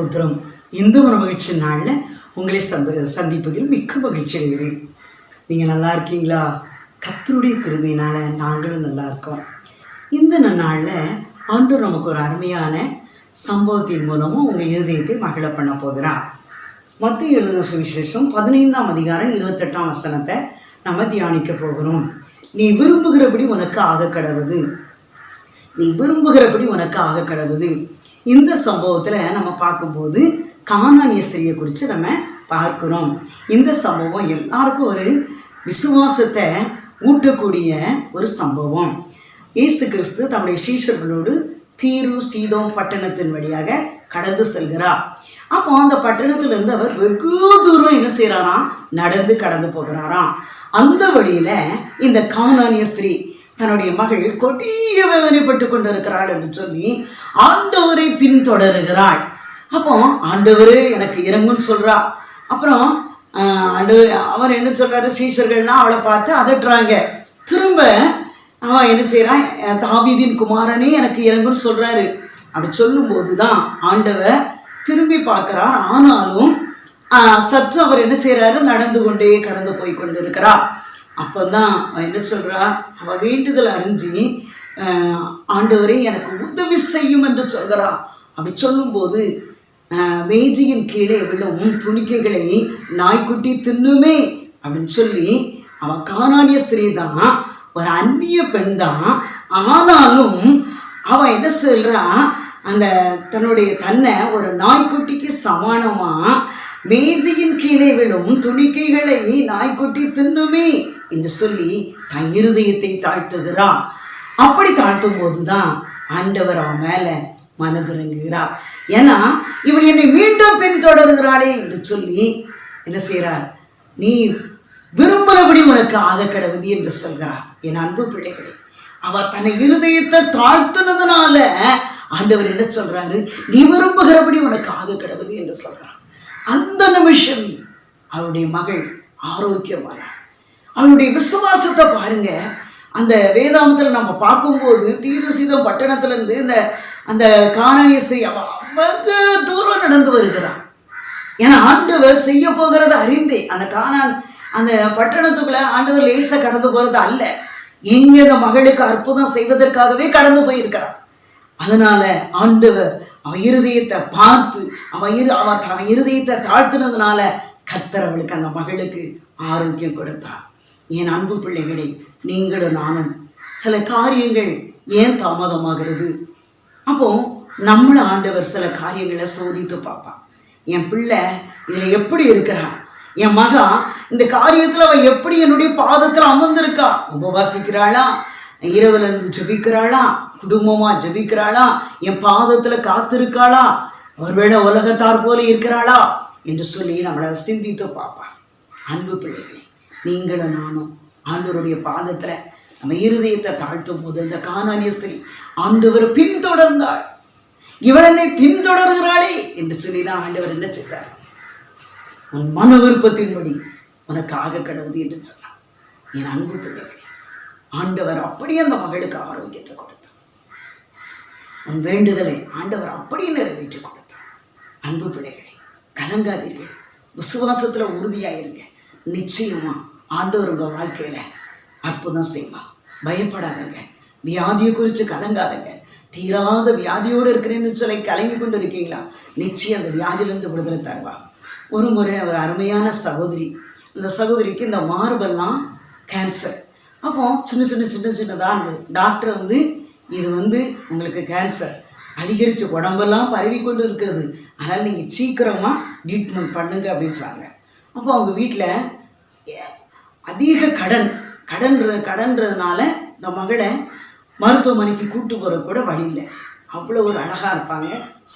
ஸ்தோத்திரம். இந்த ஒரு மகிழ்ச்சி நாளில் உங்களை சந்த சந்திப்பதில் மிக்க மகிழ்ச்சி அடைகிறேன். நீங்கள் நல்லா இருக்கீங்களா? கத்தருடைய கிருமையினால் நாங்களும் நல்லா இருக்கோம். இந்த நாளில் ஆண்டவர் நமக்கு ஒரு அருமையான சம்பவத்தின் மூலமும் உங்கள் இருதயத்தை மகிழ பண்ண போகிறார். மத்திய எழுதின சுவிசேஷம் பதினைந்தாம் அதிகாரம் இருபத்தெட்டாம் வசனத்தை நம்ம தியானிக்க போகிறோம். நீ விரும்புகிறபடி உனக்கு ஆக கடவுது நீ விரும்புகிறபடி உனக்கு ஆக கடவுது இந்த சம்பவத்தில் நம்ம பார்க்கும்போது கானானிய ஸ்திரியை குறித்து நம்ம பார்க்குறோம். இந்த சம்பவம் எல்லாருக்கும் ஒரு விசுவாசத்தை ஊட்டக்கூடிய ஒரு சம்பவம். இயேசு கிறிஸ்து தம்முடைய சீஷர்களோடு தீரு சீதோம் பட்டணத்தின் வழியாக கடந்து செல்கிறார். அப்போ அந்த பட்டணத்திலிருந்து அவர் வெகு தூரம் என்ன செய்கிறாராம் நடந்து கடந்து போகிறாராம். அந்த வழியில் இந்த கானானிய ஸ்திரீ தன்னுடைய மகள் கொடிய வேதனைப்பட்டு கொண்டிருக்கிறாள் என்று சொல்லி ஆண்டவரை பின்தொடருகிறாள். அப்போ ஆண்டவரே எனக்கு இறங்குன்னு சொல்றா. அப்புறம் ஆண்டவர் அவர் என்ன சொல்றாரு? சீசர்கள்னா அவளை பார்த்து அதட்டுறாங்க. திரும்ப அவன் என்ன செய்கிறான் தாபீதின் குமாரனே எனக்கு இறங்குன்னு சொல்றாரு. அப்படி சொல்லும்போது தான் ஆண்டவர் திரும்பி பார்க்குறார். ஆனாலும் சற்று அவர் என்ன செய்கிறாரு நடந்து கொண்டே கடந்து போய் கொண்டிருக்கிறார். அப்போ தான் என்ன சொல்கிறா அவள் வேண்டுதல் அறிஞ்சு ஆண்டவரே எனக்கு உதவி செய்யும் என்று சொல்கிறா. அப்படி சொல்லும்போது ஆஹ், மேஜையின் கீழே விழும் துணிக்கைகளை நாய்க்குட்டி தின்னுமே அப்படின்னு சொல்லி அவள் காணானிய ஸ்திரீ தான் ஒரு அந்நிய பெண் தான். ஆனாலும் அவள் என்ன சொல்கிறா அந்த தன்னுடைய தன்னை ஒரு நாய்க்குட்டிக்கு சமானமாக மேஜையின் கீழே விழும் துணிக்கைகளை நாய்க்குட்டி தின்னுமே என்று சொல்லி தன் இருதயத்தை தாழ்த்துகிறான். அப்படி தாழ்த்தும் போதுதான் ஆண்டவர் அவன் மேல மனதிறங்குகிறார். ஏன்னா இவன் என்னை மீண்டும் பின்தொடர்கிறாளே என்று சொல்லி என்ன செய்கிறார்? நீ விரும்புகிறபடி உனக்கு ஆக கிடவுது என்று சொல்கிறார். என் அன்பு பிள்ளைகளே அவ தன்னை இருதயத்தை தாழ்த்துனதுனால ஆண்டவர் என்ன சொல்றாரு? நீ விரும்புகிறபடி உனக்கு ஆக கிடவுது என்று சொல்றார் அந்த நிமிஷமே அவருடைய மகள் ஆரோக்கியமானார். அவருடைய விசுவாசத்தை பாருங்க. அந்த வேதாந்தத்தில் நம்ம பார்க்கும்போது தீரசீதம் பட்டணத்துல இருந்து இந்த அந்த காரணிய ஸ்திரீ அவ அவங்க தூரம் நடந்து வருகிறான் ஏன்னா ஆண்டவர் செய்ய போகிறத அறிந்தே அந்த காணான் அந்த பட்டணத்துக்குள்ள ஆண்டவர் லேசாக கடந்து போறது அல்ல. எங்க இந்த மகளுக்கு அற்புதம் செய்வதற்காகவே கடந்து போயிருக்கிறார். அதனால ஆண்டவர் அவ இருதயத்தை பார்த்து அவ இரு அவ த இருதயத்தை தாழ்த்தினதுனால கத்தர் அவளுக்கு அந்த மகளுக்கு ஆரோக்கியம் கொடுத்தார். என் அன்பு பிள்ளைகளே நீங்களும் நானும் சில காரியங்கள் ஏன் தாமதமாகிறது? அப்போ நம்மளை ஆண்டவர் சில காரியங்களை சோதித்து பார்ப்பான் என் பிள்ளை இதில் எப்படி இருக்கிறா? என் மகா இந்த காரியத்தில் அவள் எப்படி என்னுடைய பாதத்தில் அமர்ந்திருக்கா? உபவாசிக்கிறாளா? இரவுல இருந்து ஜபிக்கிறாளா? குடும்பமா ஜெபிக்கிறாளா? என் பாதத்தில் காத்திருக்காளா? ஒருவேளை உலகத்தார் போல இருக்கிறாளா? என்று சொல்லி நம்மளை சிந்தித்து பார்ப்பான் அன்பு பிள்ளைகளே நீங்களும் நானும் ஆண்டவருடைய பாதத்துல நம்ம இருதயத்தை தாழ்த்தும் போது இந்த காணானிய ஸ்திரீ ஆண்டவர் பின்தொடர்ந்தாள். இவள் என்னை பின்தொடர்கிறாளே என்று சொல்லி தான் ஆண்டவர் என்ன செய்தார்? உன் மன விருப்பத்தின்படி உனக்காக ஆக கடவுது என்று சொன்னார். என் அன்பு பிள்ளைகளே ஆண்டவர் அப்படியே அந்த மகளுக்கு ஆரோக்கியத்தை கொடுத்தார். உன் வேண்டுதலை ஆண்டவர் அப்படியே நிறைவேற்றி கொடுத்தார். அன்பு பிள்ளைகளே கலங்காதீர்கள். விசுவாசத்தில் உறுதியாயிருங்க. நிச்சயமா ஆண்டவர் உங்கள் வாழ்க்கையில அற்புதம் செய்வா பயப்படாதங்க. வியாதியை குறித்து கலங்காதங்க. தீராத வியாதியோடு இருக்கிறேன்னு சொல்லி கலங்கி கொண்டு இருக்கீங்களா நிச்சயம் அந்த வியாதியிலேருந்து விடுதலை தருவா ஒரு முறை ஒரு அருமையான சகோதரி அந்த சகோதரிக்கு இந்த மார்பெல்லாம் கேன்சர் அப்போ சின்ன சின்ன சின்ன சின்னதாக டாக்டர் வந்து இது வந்து உங்களுக்கு கேன்சர் அதிகரித்து உடம்பெல்லாம் பரவி கொண்டு இருக்கிறது. அதனால் நீங்கள் சீக்கிரமாக ட்ரீட்மெண்ட் பண்ணுங்க அப்படின்றாங்க. அப்போ அவங்க வீட்டில் அதிக கடன் கடன்ற கடன்றதுனால இந்த மகளை மருத்துவமனைக்கு கூட்டு போகிற கூட வழி இல்லை. அவ்வளோ ஒரு அழகாக இருப்பாங்க.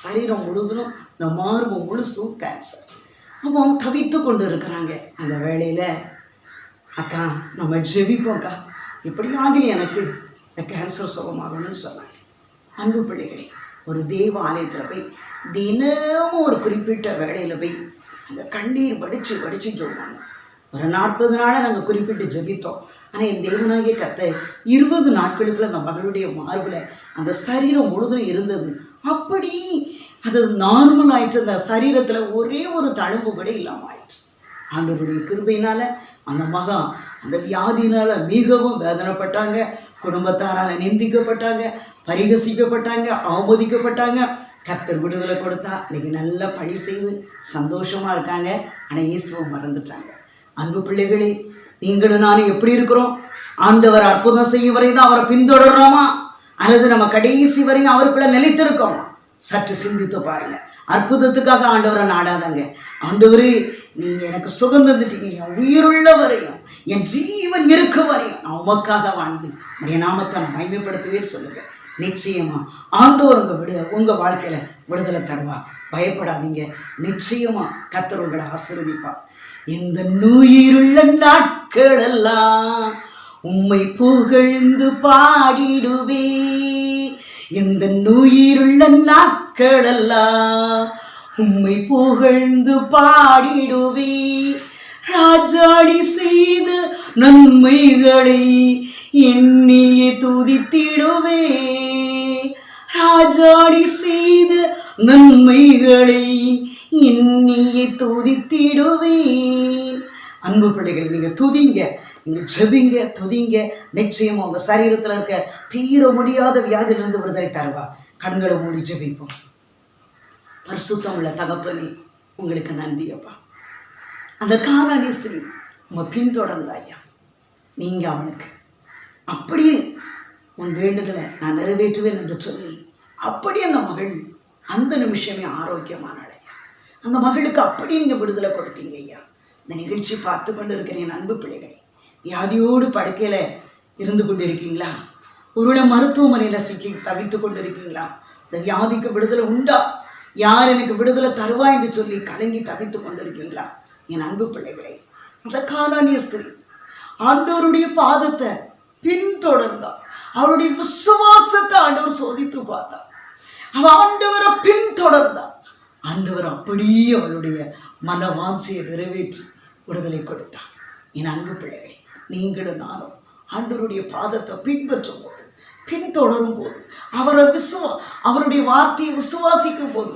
சரீரம் முழுவதும் இந்த மார்பு முழுசும் கேன்சர் அப்போ தவித்து கொண்டு இருக்கிறாங்க. அந்த வேலையில் அக்கா நம்ம ஜெபிப்போம்க்கா எப்படி ஆகினி எனக்கு இந்த கேன்சர் சுகமாகணும்னு சொன்னேன் அன்பு பிள்ளைகளே ஒரு தேவ ஆலயத்தில் போய் தினமும் ஒரு குறிப்பிட்ட வேலையில் போய் அந்த கண்ணீர் வடித்து வடித்து சொல்லுவாங்க ஒரு நாற்பது நாளை நாங்கள் குறிப்பிட்டு ஜெபித்தோம். ஆனால் என் தேவனாகிய கத்த இருபது நாட்களுக்குள்ள அந்த மகளுடைய மார்பில் அந்த சரீரம் முழுதும் இருந்தது. அப்படி அது நார்மல் ஆயிட்டு அந்த சரீரத்தில் ஒரே ஒரு தழும்பு கூட இல்லாமல் ஆயிடுச்சு ஆண்டவருடைய கிருபையினால் அந்த மகன் அந்த வியாதினால் மிகவும் வேதனைப்பட்டாங்க குடும்பத்தாரால் நிந்திக்கப்பட்டாங்க பரிகசிக்கப்பட்டாங்க அவமதிக்கப்பட்டாங்க. கர்த்தர் விடுதலை கொடுத்தா இன்னைக்கு நல்லா பணி செய்து சந்தோஷமாக இருக்காங்க. ஆனால் இயேசுவை மறந்துட்டாங்க. அன்பு பிள்ளைகளே நீங்களும் நானும் எப்படி இருக்கிறோம்? ஆண்டவர் அற்புதம் செய்யும் வரை தான் அவரை பின்தொடர்றோமா? அல்லது நம்ம கடைசி வரையும் அவருக்குள்ள நிலைத்திருக்கோமா? சற்று சிந்தித்து பாருங்கள் அற்புதத்துக்காக ஆண்டவரை நாடாதாங்க. ஆண்டவரே நீங்க எனக்கு சுகம் தந்துட்டீங்க. என் உயிருள்ள வரையும் என் ஜீவன் இருக்க வரையும் நான் உமக்காக வாழ்ந்து உடைய நாமத்தை நான் மகிமைப்படுத்தவே சொல்லுங்க. நிச்சயமா ஆண்டவர் உங்க விடு உங்க வாழ்க்கையில விடுதலை தருவா பயப்படாதீங்க. நிச்சயமா கத்தர் உங்களை ஆசிர்வதிப்பா இந்த நுயிருள்ள நாட்களெல்லாம் உம்மை புகழ்ந்து பாடிடுவே. இந்த நுயிருள்ள மக்களெல்லாம் உம்மை புகழ்ந்து பாடிடுவே. ராஜாடி செய்த நன்மைகளை எண்ணியே துதித்திடுவே. ராஜாடி செய்த நன்மைகளை எண்ணியே துதித்திடுவே. அன்பு பிள்ளைகள் நீங்க துதிங்க நீங்க ஜெபிங்க துதிங்க. நிச்சயம் உங்க சரீரத்தில் இருக்க தீர முடியாத வியாதியிலிருந்து விடுதலை தருவா கண்களை மூடி ஜெபிப்போம். பரிசுத்தம் உள்ள தகப்பனே உங்களுக்கு நன்றி அப்பா. அந்த காணாலி ஸ்திரீ உங்கள் பின்தொடர்ந்த ஐயா. நீங்கள் அவனுக்கு அப்படியே உன் வேண்டுதலை நான் நிறைவேற்றுவேன் என்று சொல்லி அப்படி அந்த மகள் அந்த நிமிஷமே ஆரோக்கியமானாள் ஐயா. அந்த மகளுக்கு அப்படி நீங்கள் விடுதலை கொடுத்தீங்க ஐயா. இந்த நிகழ்ச்சி பார்த்து கொண்டு இருக்கிற என் அன்பு பிள்ளைகளை வியாதியோடு படுக்கையில் இருந்து கொண்டு இருக்கீங்களா ஒருவேளை மருத்துவமனையில் சிக்கி தவித்து கொண்டு இருக்கீங்களா இந்த வியாதிக்கு விடுதலை உண்டா? யார் எனக்கு விடுதலை தருவா என்று சொல்லி கலங்கி தவித்து கொண்டிருக்கீங்களா? என் அன்பு பிள்ளைகளை அந்த காலானிய ஸ்திரீ ஆண்டோருடைய பாதத்தை பின்தொடர்ந்தார் அவருடைய விசுவாசத்தை ஆண்டவர் சோதித்து பார்த்தார் அவ ஆண்டவரை பின்தொடர்ந்தார் ஆண்டவர் அப்படியே அவளுடைய மனவாஞ்சியை நிறைவேற்றி விடுதலை கொடுத்தார் என் அன்பு பிள்ளைகளை நீங்களும் நானும் ஆண்டவருடைய பாதத்தை பின்பற்றுவோம். பின்தொடரும் போது அவரை விசுவா அவருடைய வார்த்தையை விசுவாசிக்கும் போது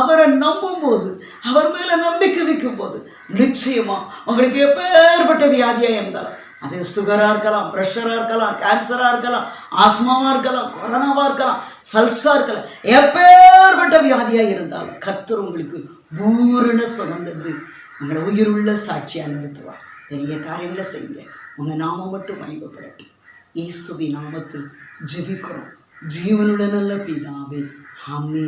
அவரை நம்பும் போது அவர் மேல நம்பிக்கை வைக்கும் போது நிச்சயமா உங்களுக்கு எப்பேற்பட்ட வியாதியா இருந்தாலும் அது சுகராக இருக்கலாம் ப்ரெஷராக இருக்கலாம் கேன்சராக இருக்கலாம் ஆஸ்மாவாக இருக்கலாம் கொரோனாவாக இருக்கலாம் ஃபல்ஸாக இருக்கலாம் எப்பேற்பட்ட வியாதியாக இருந்தாலும் கர்த்தர் உங்களுக்கு பூரண சுமந்தது. உங்களை உயிருள்ள சாட்சியாக நிறுத்துவார். பெரிய காரியங்களை செய்யுங்க. உங்கள் நாமம் மட்டும் மகிமைப்படட்டும் ഈസുവിനാമത്തിൽ ജപിക്കണം. ജീവനുള്ള നല്ല പിതാവേ അമ്മേ